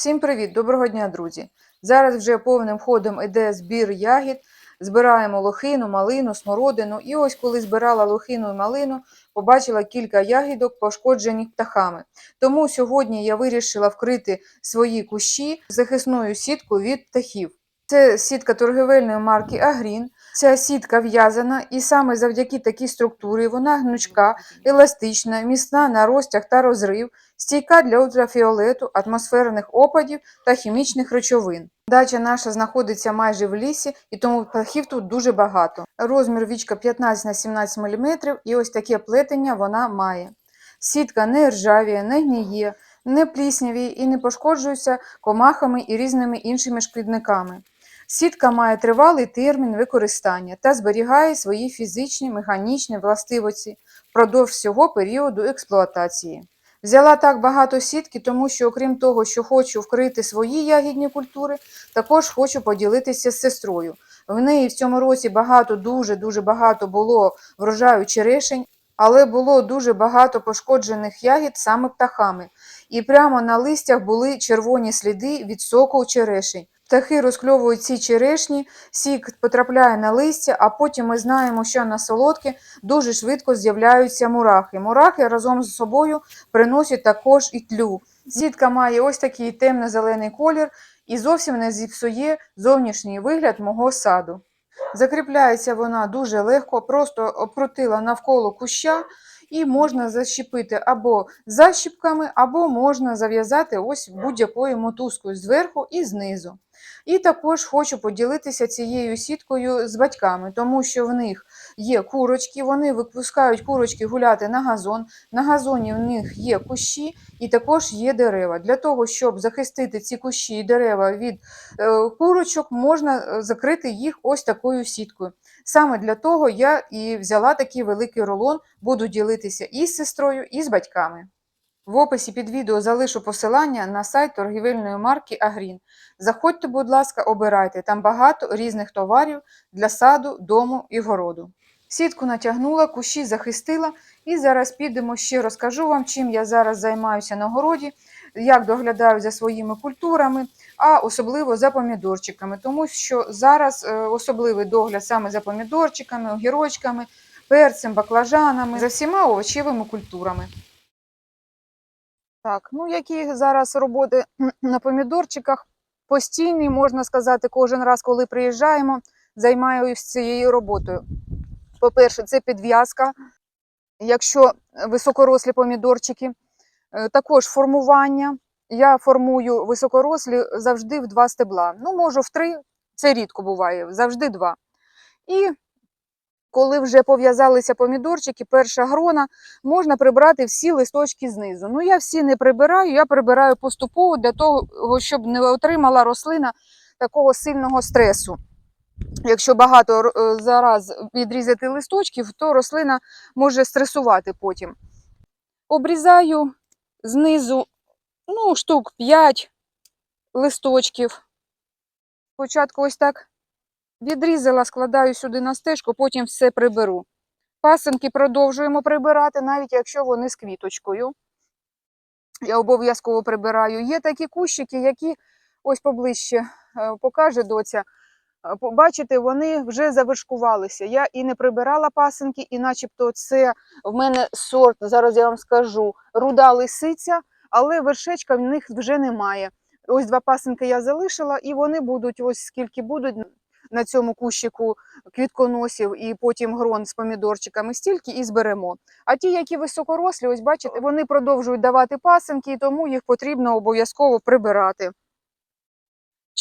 Всім привіт, доброго дня, друзі! Зараз вже повним ходом іде збір ягід. Збираємо лохину, малину, смородину. І ось коли збирала лохину і малину, побачила кілька ягідок, пошкоджених птахами. Тому сьогодні я вирішила вкрити свої кущі захисною сіткою від птахів. Це сітка торгівельної марки Агрін. Ця сітка в'язана, і саме завдяки такій структурі вона гнучка, еластична, міцна на розтяг та розрив, стійка для ультрафіолету, атмосферних опадів та хімічних речовин. Дача наша знаходиться майже в лісі, і тому птахів тут дуже багато. Розмір вічка 15 на 17 мм, і ось таке плетення вона має. Сітка не ржавіє, не гніє, не пліснявіє і не пошкоджується комахами і різними іншими шкідниками. Сітка має тривалий термін використання та зберігає свої фізичні механічні властивості впродовж всього періоду експлуатації. Взяла так багато сітки, тому що, окрім того, що хочу вкрити свої ягідні культури, також хочу поділитися з сестрою. В неї в цьому році багато, дуже-дуже багато було врожаю черешень, але було дуже багато пошкоджених ягід саме птахами. І прямо на листях були червоні сліди від соку черешень. Птахи розкльовують ці черешні, сік потрапляє на листя, а потім ми знаємо, що на солодке дуже швидко з'являються мурахи. Мурахи разом з собою приносять також і тлю. Сітка має ось такий темно-зелений колір і зовсім не зіпсує зовнішній вигляд мого саду. Закріпляється вона дуже легко, просто обкрутила навколо куща і можна защепити або защіпками, або можна зав'язати ось будь-якою мотузкою зверху і знизу. І також хочу поділитися цією сіткою з батьками, тому що в них є курочки, вони випускають курочки гуляти на газон. На газоні в них є кущі і також є дерева. Для того, щоб захистити ці кущі і дерева від е, курочок, можна е, закрити їх ось такою сіткою. Саме для того я і взяла такий великий рулон, буду ділитися і з сестрою, і з батьками. В описі під відео залишу посилання на сайт торгівельної марки Агрін. Заходьте, будь ласка, обирайте, там багато різних товарів для саду, дому і городу. Сітку натягнула, кущі захистила, і зараз підемо ще розкажу вам, чим я зараз займаюся на городі, як доглядаю за своїми культурами, а особливо за помідорчиками, тому що зараз е, особливий догляд саме за помідорчиками, огірочками, перцем, баклажанами, за всіма овочевими культурами. Так, ну які зараз роботи на помідорчиках постійні, можна сказати, кожен раз, коли приїжджаємо, займаюся цією роботою. По-перше, це підв'язка, якщо високорослі помідорчики, Е, також формування. Я формую високорослі завжди в два стебла. Ну, можу в три, це рідко буває, завжди два. І коли вже пов'язалися помідорчики, перша грона, можна прибрати всі листочки знизу. Ну, я всі не прибираю, я прибираю поступово для того, щоб не отримала рослина такого сильного стресу. Якщо багато е, зараз відрізати листочків, то рослина може стресувати потім. Обрізаю знизу ну, штук 5 листочків. Спочатку ось так відрізала, складаю сюди на стежку, потім все приберу. Пасинки продовжуємо прибирати, навіть якщо вони з квіточкою. Я обов'язково прибираю. Є такі кущики, які ось поближче е, покаже доця. Е, Бачите, вони вже завершкувалися. Я і не прибирала пасинки, і начебто це в мене сорт, зараз я вам скажу, руда лисиця, але вершечка в них вже немає. Ось два пасинки я залишила, і вони будуть, ось скільки будуть на цьому кущику квітконосів і потім грон з помідорчиками, стільки і зберемо. А ті, які високорослі, ось бачите, вони продовжують давати пасинки, і тому їх потрібно обов'язково прибирати.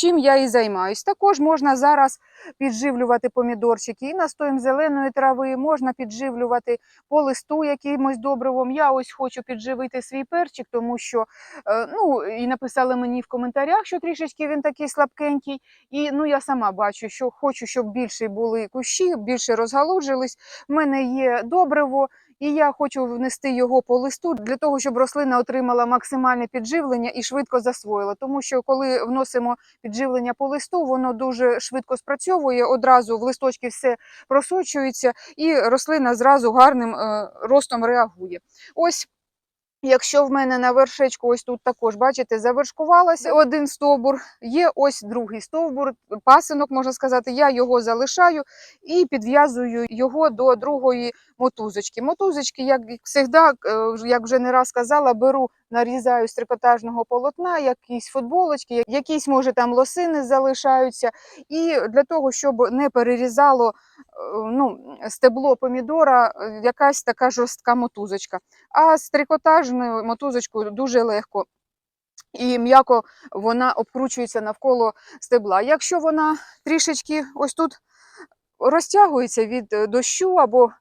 Чим я і займаюсь. Також можна зараз підживлювати помідорчики і настоєм зеленої трави, можна підживлювати по листу якимось добривом. Я ось хочу підживити свій перчик, тому що е, ну, і написали мені в коментарях, що трішечки він такий слабкенький. І ну, я сама бачу, що хочу, щоб більше були кущі, більше розгалужились. В мене є добриво. І я хочу внести його по листу для того, щоб рослина отримала максимальне підживлення і швидко засвоїла. Тому що коли вносимо підживлення по листу, воно дуже швидко спрацьовує, одразу в листочки все просочується, і рослина зразу гарним е, ростом реагує. Ось Якщо в мене на вершечку, ось тут також, бачите, завершкувалася один стовбур, є ось другий стовбур, пасинок, можна сказати, я його залишаю і підв'язую його до другої мотузочки. Мотузочки, як завжди, як вже не раз казала, беру, нарізаю з трикотажного полотна, якісь футболочки, якісь, може, там лосини залишаються. І для того, щоб не перерізало е, ну, стебло помідора, е, якась така жорстка мотузочка. А з трикотажною мотузочкою дуже легко. І м'яко вона обкручується навколо стебла. Якщо вона трішечки ось тут розтягується від е, дощу або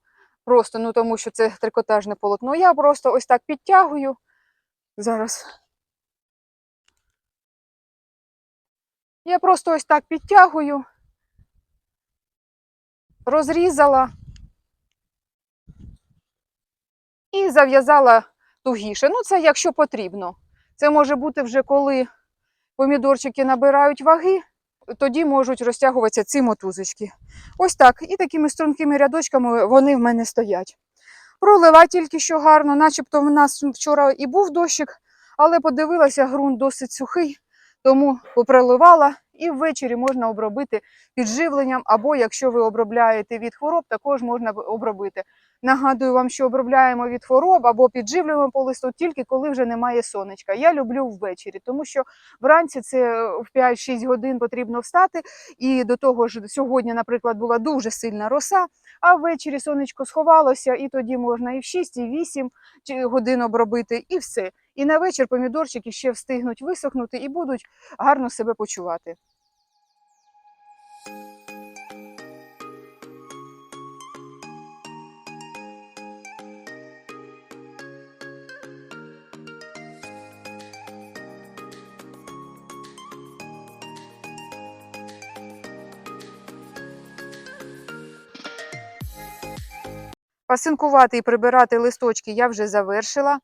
просто, ну тому що це трикотажне полотно, я просто ось так підтягую. Зараз. Я просто ось так підтягую, розрізала і зав'язала тугіше. Ну, це якщо потрібно. Це може бути вже коли помідорчики набирають ваги, тоді можуть розтягуватися ці мотузочки. Ось так. І такими стрункими рядочками вони в мене стоять. Пролила тільки що гарно, начебто в нас вчора і був дощик, але подивилася, ґрунт досить сухий, тому поприливала і ввечері можна обробити підживленням, або якщо ви обробляєте від хвороб, також можна обробити. Нагадую вам, що обробляємо від хвороб або підживлюємо по листу тільки коли вже немає сонечка. Я люблю ввечері, тому що вранці це в 5-6 годин потрібно встати. І до того ж, сьогодні, наприклад, була дуже сильна роса, а ввечері сонечко сховалося, і тоді можна і в 6, і в 8 годин обробити, і все. І на вечір помідорчики ще встигнуть висохнути і будуть гарно себе почувати. Пасинкувати і прибирати листочки я вже завершила.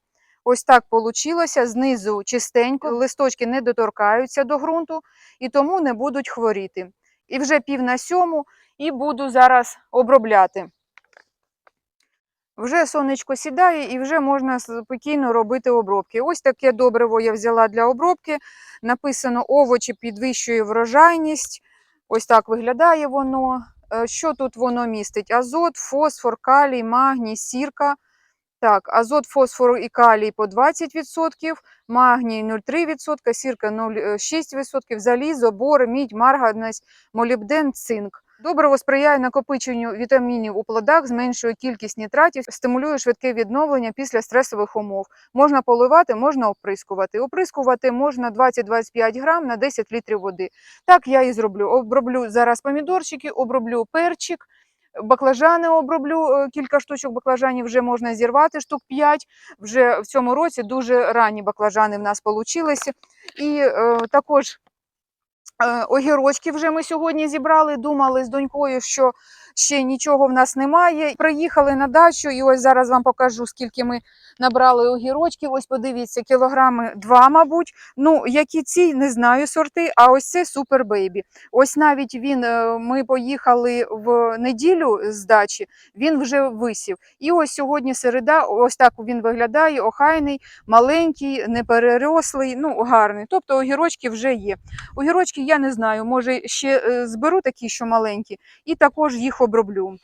Ось так вийшло. Знизу чистенько, листочки не доторкаються до ґрунту і тому не будуть хворіти. І вже пів на сьому і буду зараз обробляти. Вже сонечко сідає і вже можна спокійно робити обробки. Ось таке добриво я взяла для обробки. Написано овочі підвищує врожайність. Ось так виглядає воно. Е, Що тут воно містить? Азот, фосфор, калій, магній, сірка. Так, азот, фосфор і калій по 20%, магній 0,3%, сірка 0,6%, залізо, бор, мідь, марганець, молібден, цинк. Добриво сприяє накопиченню вітамінів у плодах, зменшує кількість нітратів, стимулює швидке відновлення після стресових умов. Можна поливати, можна оприскувати. Оприскувати можна 20-25 грам на 10 літрів води. Так я і зроблю. Оброблю зараз помідорчики, оброблю перчик, баклажани оброблю. е, Кілька штучок баклажанів вже можна зірвати, штук 5. Вже в цьому році дуже ранні баклажани в нас получилися. І е, також Огірочки вже ми сьогодні зібрали. Думали з донькою, що ще нічого в нас немає. Приїхали на дачу, і ось зараз вам покажу, скільки ми набрали огірочків. Ось подивіться, кілограми два, мабуть. Ну, які ці, не знаю сорти, а ось це супер бейбі. Ось навіть він, е, ми поїхали в неділю з дачі, він вже висів. І ось сьогодні середа, ось так він виглядає, охайний, маленький, неперерослий, ну гарний. Тобто огірочки вже є. Огірочки я не знаю, може ще е, зберу такі, що маленькі, і також їх оброблю.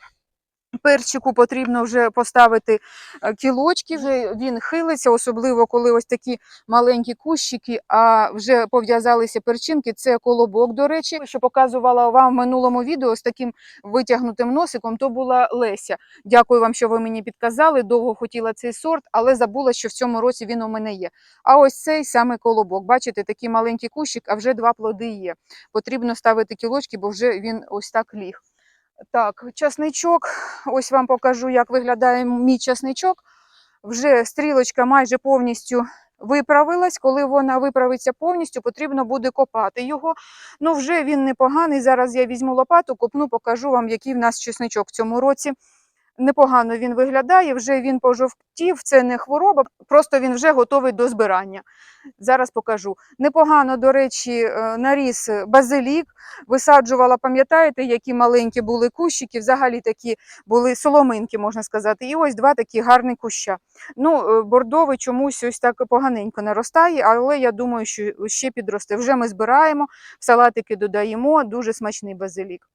Перчику потрібно вже поставити е, кілочки, вже він хилиться, особливо коли ось такі маленькі кущики, а вже пов'язалися перчинки. Це колобок, до речі, що показувала вам в минулому відео з таким витягнутим носиком, то була Леся. Дякую вам, що ви мені підказали. Довго хотіла цей сорт, але забула, що в цьому році він у мене є. А ось цей саме колобок. Бачите, такий маленький кущик, а вже два плоди є. Потрібно ставити кілочки, бо вже він ось так ліг. Так, часничок. Ось вам покажу, як виглядає мій часничок. Вже стрілочка майже повністю виправилась. Коли вона виправиться повністю, потрібно буде копати його. Ну, вже він непоганий. Зараз я візьму лопату, копну, покажу вам, який в нас чесничок в цьому році. Непогано він виглядає, вже він пожовтів, це не хвороба, просто він вже готовий до збирання. Зараз покажу. Непогано, до речі, е, наріс базилік, висаджувала, пам'ятаєте, які маленькі були кущики, взагалі такі були соломинки, можна сказати. І ось два такі гарні куща. Ну, е, бордовий чомусь ось так поганенько наростає, але я думаю, що ще підросте. Вже ми збираємо, салатики додаємо, дуже смачний базилік.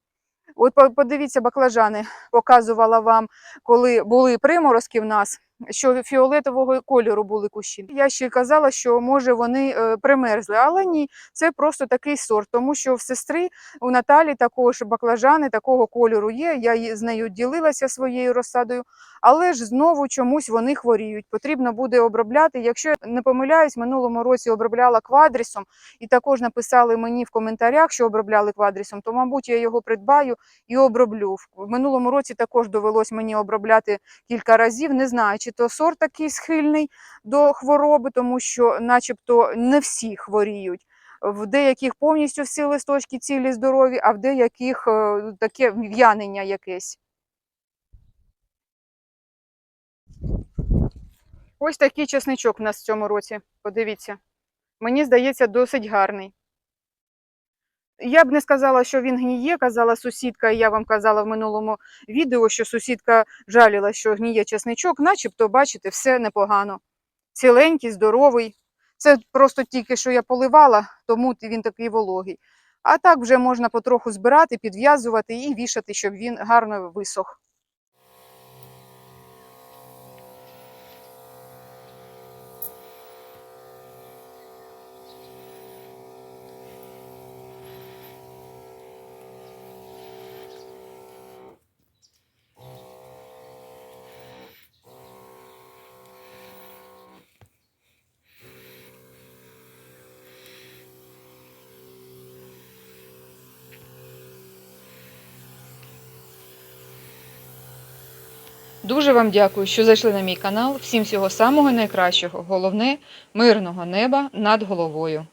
От по- подивіться, баклажани показувала вам, коли були приморозки в нас, що фіолетового кольору були кущі. Я ще казала, що може вони е, примерзли, але ні, це просто такий сорт, тому що в сестри у Наталі також баклажани такого кольору є. Я з нею ділилася своєю розсадою, але ж знову чомусь вони хворіють. Потрібно буде обробляти. Якщо я не помиляюсь, минулому році обробляла квадрісом, і також написали мені в коментарях, що обробляли квадрісом, то мабуть я його придбаю і оброблю. В минулому році також довелось мені обробляти кілька разів. Не знаю, чи то сорт такий схильний до хвороби, тому що, начебто, не всі хворіють. В деяких повністю всі листочки цілі здорові, а в деяких е, таке в'янення якесь. Ось такий чесничок в нас в цьому році. Подивіться. Мені здається, досить гарний. Я б не сказала, що він гніє, казала сусідка, і я вам казала в минулому відео, що сусідка жаліла, що гніє чесничок, начебто, бачите, все непогано. Ціленький, здоровий. Це просто тільки що я поливала, тому він такий вологий. А так вже можна потроху збирати, підв'язувати і вішати, щоб він гарно висох. Дуже вам дякую, що зайшли на мій канал. Всім всього самого найкращого. Головне мирного неба над головою.